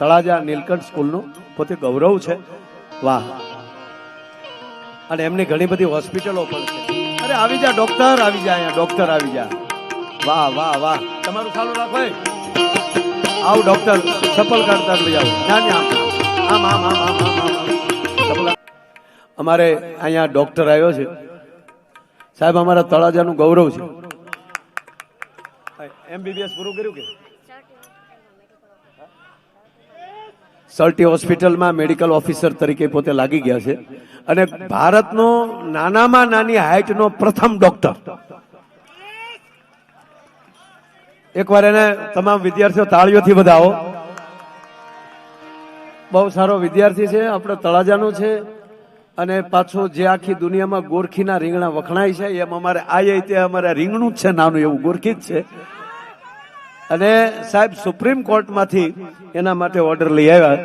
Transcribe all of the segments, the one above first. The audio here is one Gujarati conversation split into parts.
તળાજા નીલકંઠ સ્કૂલનું પોતે ગૌરવ છે. વાહ. અને એમની ઘણી બધી હોસ્પિટલો પણ છે. અરે આવી જા, ડોક્ટર આવી જા અહીંયા, ડોક્ટર આવી જા. વાહ વાહ વાહ. તમારું ચાલુ રાખો. આવ ડોક્ટર ચપ્પલ કાઢતા લઈ આવો. ના ના, આમ. આમ આમ આમ આમ આમ. અમારે અહીંયા ડોક્ટર આવ્યો છે. સાહેબ, અમારા તળાજાનું ગૌરવ છે. એમબીબીએસ પૂરું કર્યું કે? સલ્ટી હોસ્પિટલમાં મેડિકલ ઓફિસર તરીકે પોતે લાગી ગયા છે. અને ભારતનો નાનામાં નાની હાઇટનો પ્રથમ ડોક્ટર. એકવાર એને તમામ વિદ્યાર્થીઓ તાળીઓથી વધાવો. બહુ સારો વિદ્યાર્થી છે, આપણે તળાજાનો છે. અને પાછો જે આખી દુનિયામાં ગોરખીના રીંગણા વખણાય છે, એમ અમારે આ તે અમારે રીંગણું જ છે, નાનું એવું ગોરખી જ છે. અને સાહેબ, સુપ્રીમ કોર્ટમાંથી એના માટે ઓર્ડર લઈ આવ્યા.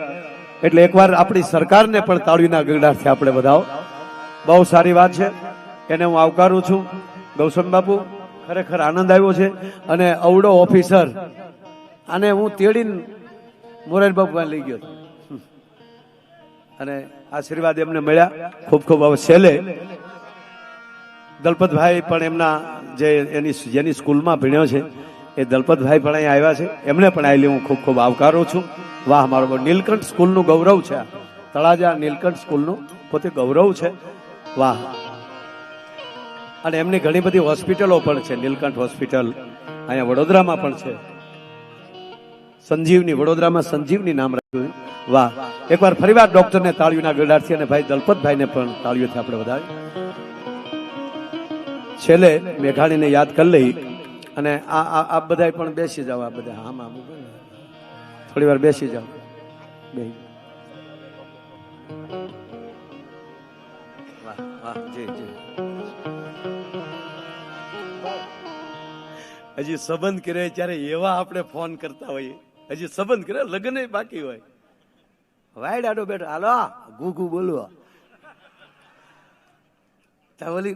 એટલે એકવાર આપણી સરકારને પણ તાળીના ગગડાથી આપણે બધાઓ. બહુ સારી વાત છે. એને હું આવકારું છું. ગૌસમ બાપુ, ખરેખર આનંદ આવ્યો છે. અને અવડો ઓફિસર, આને હું તેડીને મોરારી લઈ ગયો. અને આશીર્વાદ એમને મળ્યા. ખૂબ ખૂબ હવે છેલ્લે દલપતભાઈ પણ એમના જે એની, જેની સ્કૂલમાં ભણ્યો છે એ દલપતભાઈ પણ અહીંયા આવ્યા છે. એમને પણ આવેલી હું ખૂબ ખૂબ આવકારું છું. વાહ, મારો નીલકંઠ સ્કૂલનું ગૌરવ છે. તળાજા નીલકંઠ સ્કૂલનું પોતે ગૌરવ છે. વાહ. અને એમની ઘણી બધી હોસ્પિટલો પણ છે. નીલકંઠ હોસ્પિટલ અહીંયા વડોદરામાં પણ છે. સંજીવની, વડોદરામાં સંજીવની નામ રાખ્યું વાહ. એકવાર ફરીવાર ડોક્ટરને તાળીઓના ગળાથી અને ભાઈ દલપતભાઈને પણ તાળીઓથી આપણે વધાવી છેલ્લે મેઘાણીને યાદ કરી લઈ. અને આ આ બધા પણ બેસી જાવ આ બધા. આમ થોડી વાર બેસી જાવ બે હજી સંબંધ કરે ત્યારે એવા આપણે ફોન કરતા હોઈએ. હજી સંબંધ કરે, લગ્ન બાકી હોય. વાઈડ આડો બેઠો. હાલો ગુગુ બોલવો તો ઓલી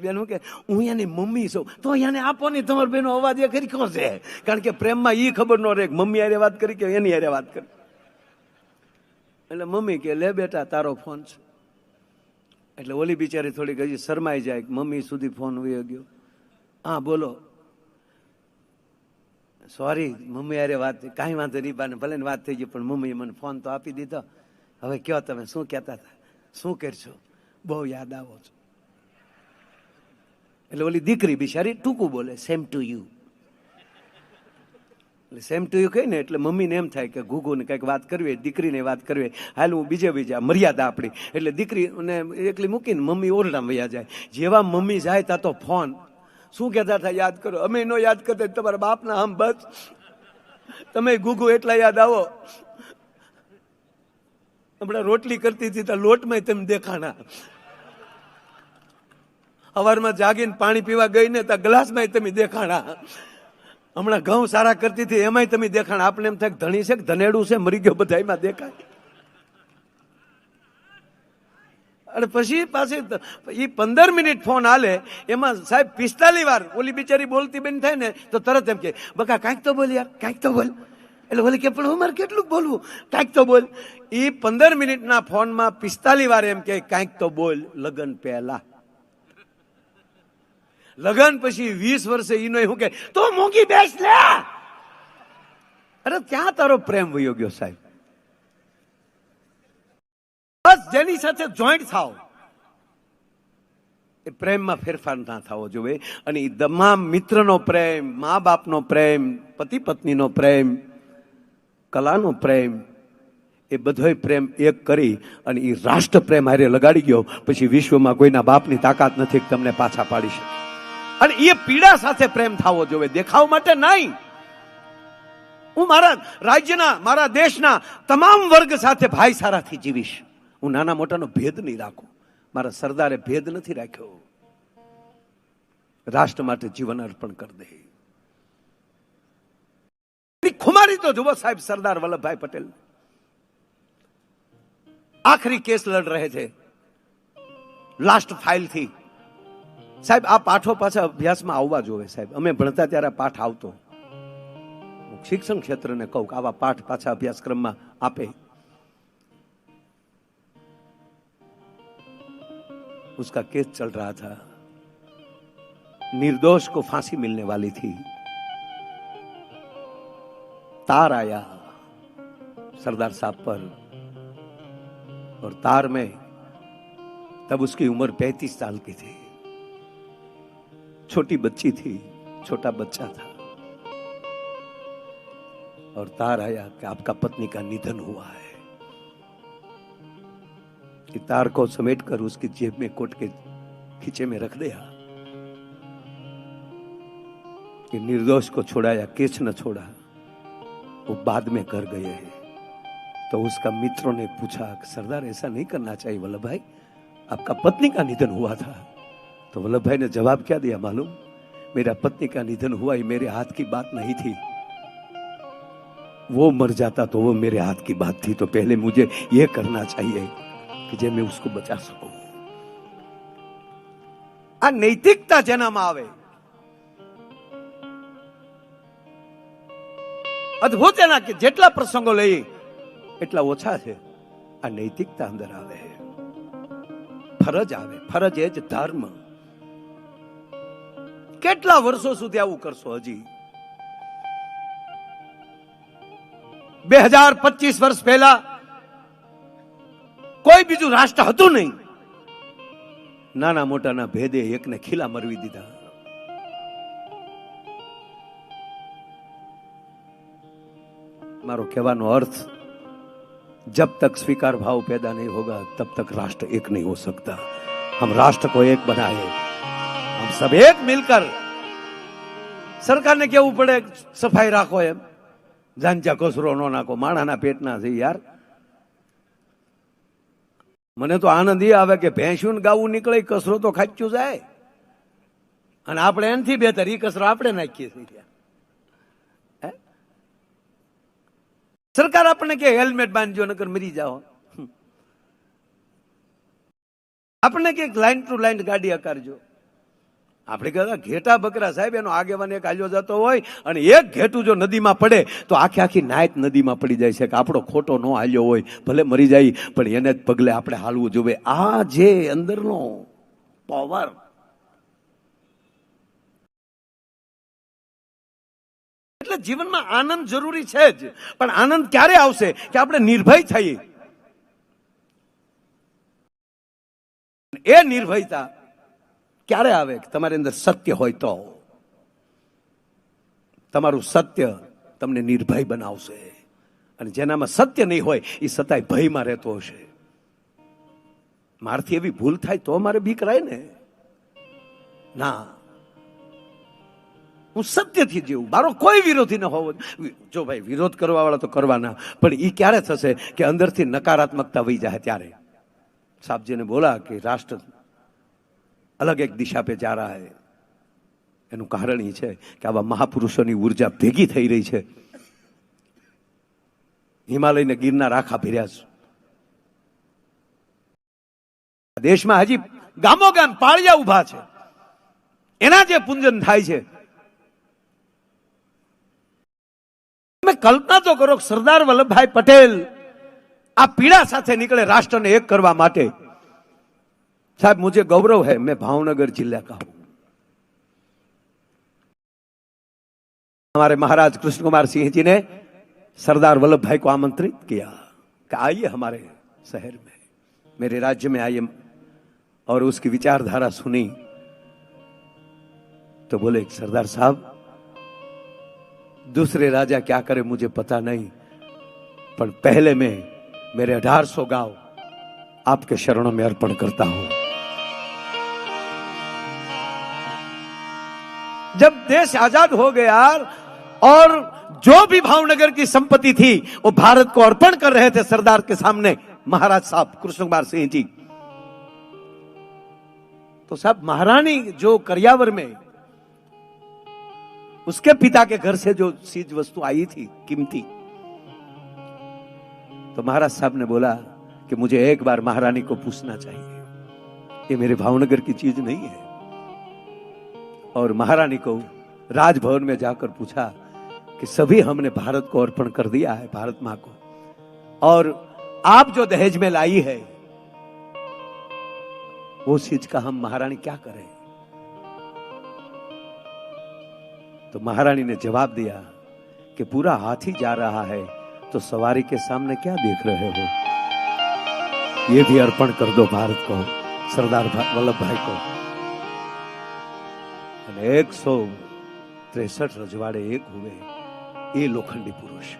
બેન હું કે, હું એની મમ્મી છું. તો એને આપો ને તમારી બેનો અવાજ એ ખરી કહો છે? કારણ કે પ્રેમમાં એ ખબર ન રહે મમ્મી હારે વાત કરી કે એની હારે વાત કરી. એટલે મમ્મી કે, લે બેટા, તારો ફોન છે. એટલે ઓલી બિચારી થોડીક હજી શરમાઈ જાય મમ્મી સુધી ફોન વયો ગયો. હા, બોલો. સોરી, મમ્મી અરે વાત કાંઈ વાંધો નહીં, બાને, ભલે વાત થઈ ગઈ, પણ મમ્મીએ મને ફોન તો આપી દીધો. હવે કયો તમે? શું કહેતા હતા? શું કરશો? બહુ યાદ આવો છો. એટલે ઓલી દીકરી બિચારી ટૂંકું બોલે સેમ ટુ યુ એટલે સેમ ટુ યુ કહે ને, એટલે મમ્મીને એમ થાય કે ઘૂઘુને કંઈક વાત કરવી દીકરીને વાત કરવી હાલ હું બીજે બીજા મર્યાદા આપણી. એટલે દીકરીને એકલી મૂકીને મમ્મી ઓરડા વયા જાય. જેવા મમ્મી જાય ત્યાં તો ફોન. શું કહેતા હતા, યાદ કરો. અમે નો યાદ કરતા તમારા બાપના આમ બસ. તમે ગુગુ એટલા યાદ આવો. હમણાં રોટલી કરતી હતી તો લોટમાં તમે દેખાણા. સવારમાં જાગીને પાણી પીવા ગઈ ને તો ગ્લાસમાં તમે દેખાણા. હમણાં ઘઉં સારા કરતી હતી, એમાંય તમે દેખાણા. આપણે એમ થાય ધણી છે કે ધનેડું છે, મરી ગયો બધા, એમાં દેખાય. અને પછી પાછી એ પંદર મિનિટ ફોન હાલે એમાં સાહેબ પિસ્તાલીસ વાર ઓલી બિચારી બોલતી બેન થાય ને, તો તરત એમ કે, બકા, કાંઈક તો બોલ યાર, કાંઈક તો બોલ. એટલે ઓલી કે, પણ હું મારે કેટલું બોલવું? કાંઈક તો બોલ. એ પંદર મિનિટના ફોનમાં પિસ્તાલીસ વાર એમ કે, કાંઈક તો બોલ, લગન પહેલા. લગન પછી વીસ વર્ષે ઈનો શું કે, તો મોંઘી બેસ લે. અરે, ક્યાં તારો પ્રેમ વયો ગયો સાહેબ? બસ જેની સાથે જોઈન્ટ થાવ એ પ્રેમમાં ફેરફાર ના થવો જોઈએ અને એ તમામ મિત્રનો પ્રેમ મા બાપનો પ્રેમ પતિ પત્નીનો પ્રેમ, કલાનો પ્રેમ, એ બધોય પ્રેમ એક કરી અને એ રાષ્ટ્ર પ્રેમ હારે લગાડી ગયો. પછી વિશ્વમાં કોઈના બાપની તાકાત નથી તમને પાછા પાડી શકે. અને એ પીડા સાથે પ્રેમ થવો જોઈએ, દેખાવ માટે નહીં. હું મારા રાજ્યના, મારા દેશના તમામ વર્ગ સાથે ભાઈસારાથી જીવીશ. હું નાના મોટાનો ભેદ નહીં રાખું. મારા સરદારે ભેદ નથી રાખ્યો. રાષ્ટ્ર માટે જીવન અર્પણ કરી દે. ખુમારી તો જુઓ સાહેબ સરદાર વલ્લભભાઈ પટેલ. આખરી કેસ લડ રહે છે. લાસ્ટ ફાઇલથી. સાહેબ આ પાઠો પાછા અભ્યાસમાં આવવા જોવે સાહેબ અમે ભણતા ત્યારે આ પાઠ આવતો હું શિક્ષણ ક્ષેત્રને કહું કે આવા પાઠ પાછા અભ્યાસક્રમમાં આપે उसका केस चल रहा था निर्दोष को फांसी मिलने वाली थी तार आया सरदार साहब पर और तार में तब उसकी उम्र पैंतीस साल की थी छोटी बच्ची थी, छोटा बच्चा था। और तार आया कि आपका पत्नी का निधन हुआ है। कि तार को समेट कर उसकी जेब में कोट के खींचे में रख दिया। कि निर्दोष को छोड़ा या केस न छोड़ा, वो बाद में कर गए हैं। तो उसका मित्रों ने पूछा सरदार, ऐसा नहीं करना चाहिए वल्लभ भाई, आपका पत्नी का निधन हुआ था। तो वल्लभ भाई ने जवाब क्या दिया मालूम मेरा पत्नी का निधन हुआ ये मेरे हाथ की बात नहीं थी वो मर जाता तो वो मेरे हाथ की बात थी तो पहले मुझे ये करना चाहिए કે જે મેં उसको બચા શકું આ નૈતિકતા જેનામાં આવે અદ્ભુત એના કે જેટલા પ્રસંગો લઈએ એટલા ઓછા છે આ નૈતિકતા અંદર આવે ફરજ આવે ફરજ એ જ ધર્મ કેટલા વર્ષો સુધી આવું કરશો હજી બે હજાર પચીસ વર્ષ પહેલા કોઈ બીજું રાષ્ટ્ર હતું નહીં નાના મોટાના ભેદે એકને ખીલા મરવી દીધા મારો કહેવાનો અર્થ जब तक स्वीकार भाव पैदा नहीं होगा तब तक राष्ट्र एक नहीं हो सकता हम राष्ट्र को एक बनाए हम सब एक मिलकर સરકારને કેવું પડે સફાઈ રાખો એમ જાંચા કસરો ન નાખો માણાના પેટના છે યાર મને તો આનંદ એ આવે કે ભેંસ્યું ને ગાવું નીકળે ઈ કચરો તો ખાચ્યું જાય અને આપણે એનથી બેતર ઈ કચરો આપણે નાખીએ છીએ હે? સરકાર આપણને કે હેલ્મેટ બાંધજો નકર મરી જાઓ આપણને કે લાઈન ટુ લાઈન ગાડી હકારજો આપણે કહેતા ઘેટા બકરા સાહેબ, એનો આગેવાન એક હાલ્યો જતો હોય અને એક ઘેટું જો નદીમાં પડે, તો આખી આખી નાયત નદીમાં પડી જાય છે કે આપણો ખોટો ન હાલ્યો હોય, ભલે મરી જાય, પણ એને જ પગલે આપણે હાલવું જોઈએ. આ જે અંદરનો પાવર એટલે જીવનમાં આનંદ જરૂરી છે જ, પણ આનંદ ક્યારે આવશે કે આપણે નિર્ભય થઈએ? એ નિર્ભયતા ક્યારે આવે તમારી અંદર સત્ય હોય તો? તમારું સત્ય તમને નિર્ભય બનાવશે. અને જેનામાં સત્ય નહીં હોય, એ સતાય ભયમાં રહેતો હશે. મારથી એવી ભૂલ થાય તો મારે બીક રહે ને. ના. હું સત્યથી જીવું. મારો કોઈ વિરોધી ન હોવો. જો ભાઈ, વિરોધ કરવા વાળા તો કરવાના. પણ એ ક્યારે થશે કે અંદરથી નકારાત્મકતા વહી જાય ત્યારે? સાહેબજીને બોલા કે રાષ્ટ્ર अलग एक दिशा पे जा रहा है એનું કારણ એ છે કે આવા મહાપુરુષોની ઉર્જા ભેગી થઈ રહી છે હિમાલયને ગીરના રાખા ભર્યા છે દેશમાં હજી ગામો ગામ પાળિયા ઉભા છે એના જે પૂંજન થાય છે તમે કલ્પના તો કરો કે સરદાર વલ્લભભાઈ પટેલ આ પીડા સાથે નીકળે રાષ્ટ્રને એક કરવા માટે साहब, मुझे गौरव है, मैं भावनगर जिला का हूँ। हमारे महाराज कृष्ण कुमार सिंह जी ने सरदार वल्लभ भाई को आमंत्रित किया कि आइए हमारे शहर में, मेरे राज्य में आइए और उसकी विचारधारा सुनी। तो बोले, सरदार साहब, दूसरे राजा क्या करे मुझे पता नहीं, पर पहले मैं मेरे अठार सौ गाँव आपके शरणों में अर्पण करता हूँ। जब देश आज़ाद हो गया और जो भी भावनगर की संपत्ति थी, वो भारत को अर्पण कर रहे थे सरदार के सामने, महाराज साहब, कृष्ण कुमार सिंह जी। तो साहब, महारानी जो करियावर में, उसके पिता के घर से जो चीज़ वस्तु आई थी, कीमती तो महाराज साहब ने बोला कि मुझे एक बार महारानी को पूछना चाहिए। ये मेरे भावनगर की चीज़ नहीं है। और महारानी को राजभवन में जाकर पूछा कि सभी हमने भारत को अर्पण कर दिया है, भारत माँ को। और आप जो दहेज में लाई है, वो चीज़ का हम महारानी क्या करें? तो महारानी ने जवाब दिया कि पूरा हाथी जा रहा है तो सवारी के सामने क्या देख रहे हो? ये भी अर्पण कर दो भारत को, सरदार वल्लभ भाई को। એકસો ત્રેસઠ રજવાડે એક હોવે એ લોખંડી પુરુષ.